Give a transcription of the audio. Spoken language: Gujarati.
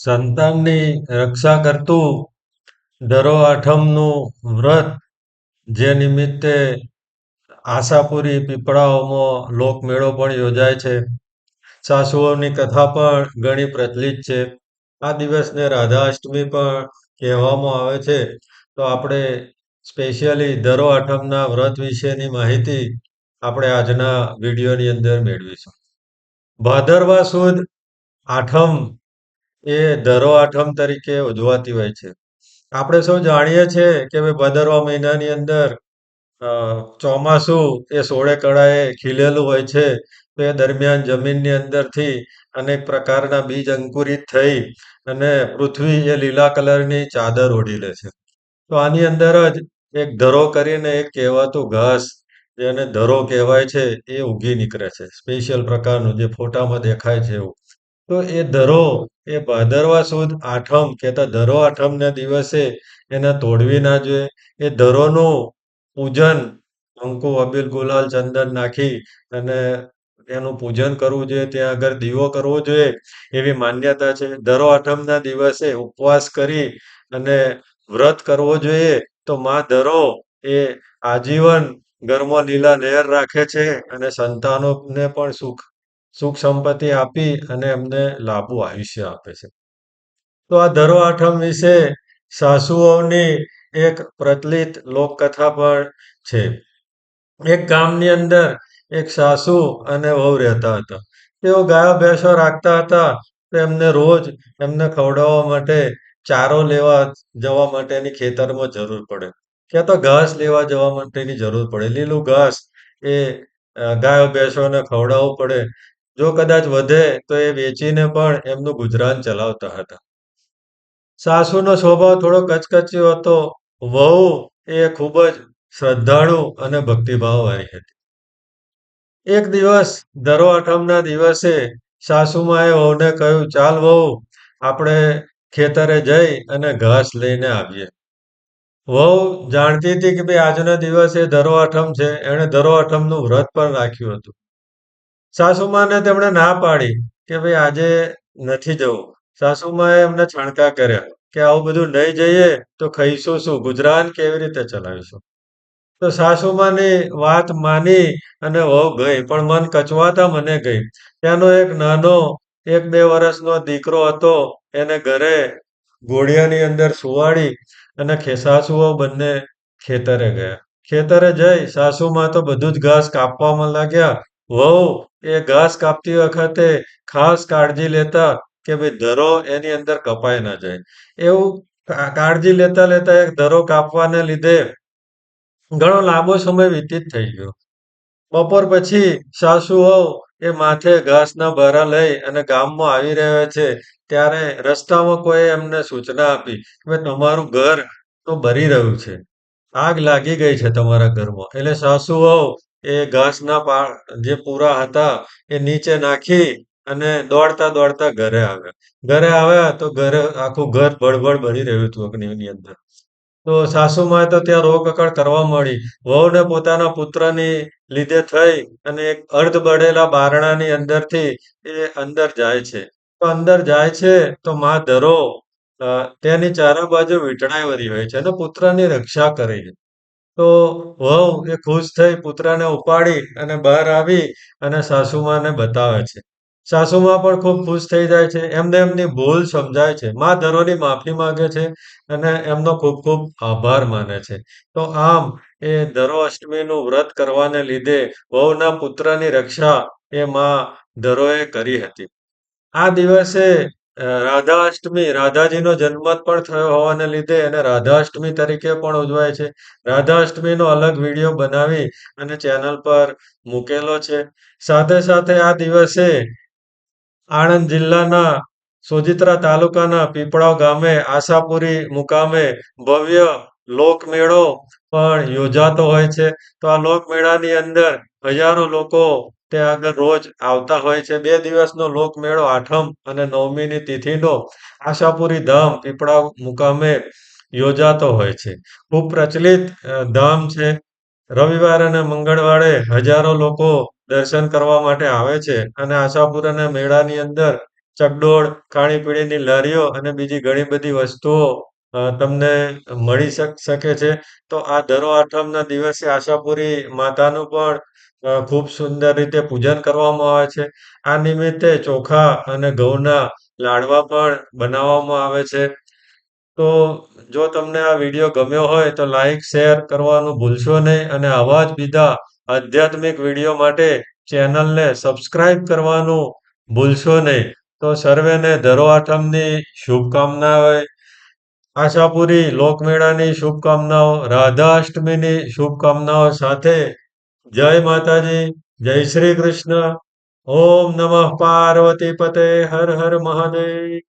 સંતાનની રક્ષા કરતું ધરો આઠમનું વ્રત, જે નિમિત્તે આશાપુરી પીપળાઓમાં લોકમેળો પણ યોજાય છે. સાસુઓની કથા પણ ઘણી પ્રચલિત છે. આ દિવસને રાધા અષ્ટમી પણ કહેવામાં આવે છે. તો આપણે સ્પેશિયલી ધરો આઠમના વ્રત વિશેની માહિતી આપણે આજના વિડીયોની અંદર મેળવીશું. ભાદરવા સુદ આઠમ એ ધરો આઠમ તરીકે ઉજવાતી હોય છે. આપણે સૌ જાણીએ છીએ કે ભાઈ ભાદરવા મહિનાની અંદર ચોમાસું એ સોળે કળાએ ખીલેલું હોય છે. તો એ દરમિયાન જમીનની અંદરથી અનેક પ્રકારના બીજ અંકુરિત થઈ અને પૃથ્વી એ લીલા કલરની ચાદર ઓઢી લે છે. તો આની અંદર જ એક ધરો કરીને એક કહેવાતું ઘાસ, જેને ધરો કહેવાય છે, એ ઉગી નીકળે છે. સ્પેશિયલ પ્રકારનું, જે ફોટામાં દેખાય છે એવું. તો એ ધરો, એ ભાદરવા સુદ આઠમ, કહેતા ધરો આઠમના દિવસે એને તોડવી ના જોઈએ. એ ધરોનું પૂજન, અંકુ, અબીલ, ગુલાલ, ચંદન નાખી અને એનું પૂજન કરવું જોઈએ. ત્યાં આગળ દીવો કરવો જોઈએ એવી માન્યતા છે. ધરો આઠમના દિવસે ઉપવાસ કરી અને વ્રત કરવો જોઈએ. તો માં ધરો એ આજીવન ઘરમાં લીલા લહેર રાખે છે અને સંતાનોને પણ સુખ સુખ સંપત્તિ આપી અને એમને લાંબુ આયુષ્ય આપે છે. તો આ ધરો આઠમ વિશે સાસુઓની એક પ્રચલિત લોકકથા પણ છે. એક ગામની અંદર એક સાસુ અને વહુ રહેતા હતા. તેઓ ગાયો ભેંસો રાખતા હતા. તો એમને રોજ એમને ખવડાવવા માટે ચારો લેવા જવા માટેની ખેતરમાં જરૂર પડે. ક્યાં તો ઘાસ લેવા જવા માટેની જરૂર પડે. લીલું ઘાસ એ ગાયો ભેંસોને ખવડાવવું પડે. જો કદાચ વધે, તો એ વેચીને પણ એમનું ગુજરાન ચલાવતા હતા. સાસુનો સ્વભાવ થોડો કચકચ્યો હતો. વહુ એ ખૂબ જ શ્રદ્ધાળુ અને ભક્તિભાવવાળી હતી. એક દિવસ ધરો આઠમના દિવસે, સાસુમાએ વહુને કહ્યું, ચાલ વહુ, આપણે ખેતરે જઈ અને ઘાસ લઈને આવીએ. વહુ જાણતી હતી કે ભાઈ દિવસ એ ધરો આઠમ છે. એણે ધરો આઠમનું વ્રત પણ રાખ્યું હતું. સાસુમાને તેમણે ના પાડી કે ભાઈ આજે નથી જવું. સાસુમાએ એમને છાણકા કર્યા કે આવું બધું નહીં જઈએ તો ખાઈશું શું? ગુજરાન કેવી રીતે ચલાવીશું? તો સાસુમાની વાત માની અને વહુ ગઈ, પણ મન કચવાતા મને ગઈ. ત્યાંનો એક નાનો, એક બે વર્ષનો દીકરો હતો, એને ઘરે ઘોડિયાની અંદર સુવાડી અને સાસુઓ બંને ખેતરે ગયા. ખેતરે જઈ સાસુમાં તો બધું જ ઘાસ કાપવામાં લાગ્યા. વહુ, એ ઘાસ કાપતી વખતે ખાસ કાળજી લેતા કે ભાઈ ધરો એની અંદર કપાઈ ના જાય. એવું કાળજી લેતા લેતા એક ધરો કાપવાને લીધે ઘણો લાંબો સમય વ્યતીત થઈ ગયો. બપોર પછી સાસુ હોવ એ માથે ઘાસના ભારા લઈ અને ગામમાં આવી રહ્યા છે ત્યારે રસ્તામાં કોઈ એમને સૂચના આપી કે તમારું ઘર તો ભરી રહ્યું છે. આગ લાગી ગઈ છે તમારા ઘરમાં. એટલે સાસુ વહુ એ ઘાસના પા, જે પૂરા હતા, એ નીચે નાખી અને દોડતા દોડતા ઘરે આવ્યા. ઘરે આવ્યા તો ઘરે આખું ઘર ભળભળ બની રહ્યું હતું અગ્નિની અંદર. તો સાસુમાએ તો ત્યાં રોકકળ કરવા મળી. વહુને પોતાના પુત્રની લીધે થઈ અને એક અર્ધ બળેલા બારણાની અંદરથી એ અંદર જાય છે. તો અંદર જાય છે તો માં ધરો તેની ચારે બાજુ વીંટળાઈ હોય છે અને પુત્રની રક્ષા કરી તો વહુ એ ખુશ થઈ પુત્રને ઉપાડી અને બહાર આવી અને સાસુમાને બતાવે છે. સાસુમા પણ ખૂબ ખુશ થઈ જાય છે. એમને એમની ભૂલ સમજાય છે. મા ધરોની માફી માંગે છે અને એમનો ખૂબ ખૂબ આભાર માને છે. તો આમ એ ધરો અષ્ટમીનું વ્રત કરવાને લીધે વહુના પુત્રની રક્ષા એ મા ધરોએ કરી હતી. આ દિવસે રાધા અષ્ટમી રાધાજીનો જન્મ પણ થયો હોવાને લીધે એને રાધા અષ્ટમી તરીકે પણ ઉજવાય છે. રાધા અષ્ટમીનો અલગ વીડિયો બનાવી અને ચેનલ પર મૂકેલો છે. સાથે સાથે આ દિવસે આણંદ જિલ્લાના સોજિત્રા તાલુકાના પીપળાવ ગામે આશાપુરી મુકામે ભવ્ય લોકમેળો પણ યોજાતો હોય છે. તો આ લોકમેળાની અંદર હજારો લોકો ત્યાં આગળ રોજ આવતા હોય છે. બે દિવસનો લોકમેળો આઠમ અને નવમીની તિથિનો આશાપુરી ધામ પીપળાવ મુકામે યોજાતો હોય છે. ખૂબ પ્રચલિત ધામ છે. રવિવાર અને મંગળવારે હજારો લોકો દર્શન કરવા માટે આવે છે અને આશાપુરાના મેળાની અંદર ચકડોળ, ખાણીપીણીની લારીઓ અને બીજી ઘણી બધી વસ્તુઓ તમને મળી શક શકે છે. તો આ ધરો આઠમના દિવસે આશાપુરી માતાનું પણ ખૂબ સુંદર રીતે પૂજન કરવામાં આવે છે. આ નિમિત્તે ચોખા અને ઘઉંના લાડવા પણ બનાવવામાં આવે છે. તો જો તમને આ વીડિયો ગમ્યો હોય તો લાઈક, શેર કરવાનું ભૂલશો નહીં અને આવા જ બીજા આધ્યાત્મિક વીડિયો માટે ચેનલને સબસ્ક્રાઇબ કરવાનું ભૂલશો નહીં. તો સર્વેને ધરો આઠમની શુભકામનાઓ આશાપુરી લોકમેળાની શુભકામનાઓ, રાધાષ્ટમીની શુભકામનાઓ સાથે જય માતાજી, જય શ્રી કૃષ્ણ, ઓમ નમઃ પાર્વતી પતે હર હર મહાદેવ.